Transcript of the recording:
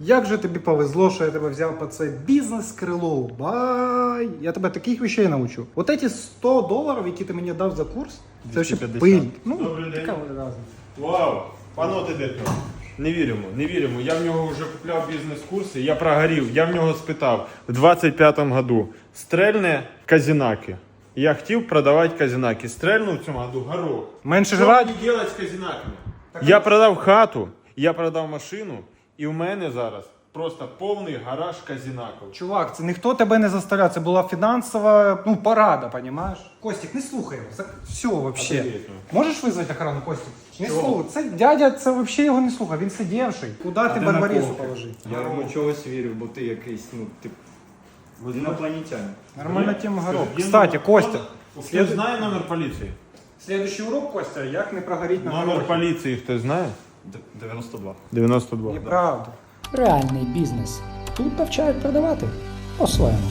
Як же тобі повезло, що я тебе взяв по цей бізнес-крило. Бай! Я тебе таких вещей научу. От эти 100 доларів, які ти мені дав за курс, це ще 250. пиль. Ну, Добрий день. яка разниця? Вау! Паноти директор. Не віримо, не віримо. Я в нього вже купляв бізнес-курси, я прогорів, я в нього спитав в 25-му году стрельне казінаки. Я хотів продавати казінаки. Стрельну в цьому году горох. Менше Що жрать? мені робити з казінаками? Я продав хату, я продав машину, і в мене зараз просто повний гараж казінаків. Чувак, це ніхто тебе не заставляв, це була фінансова ну, порада, понімаєш? Костік, не слухай його. Це все вообще. Подивіться. Можеш визвати охрану, Костік? Не слухай. Це дядя, це взагалі його не слухав, він сидівший. Куди ти де на положив? Я йому чогось вірю, бо ти якийсь, ну, ти інопланетянин. Нормальна тема горох. Кстати, Костя, Хтось знає номер поліції? Следующий урок, Костя, як не прогоріти на Номер горохі. поліції хтось знає? Д- 92. 92. Неправда. Реальний бізнес. Тут навчають продавати по-своєму.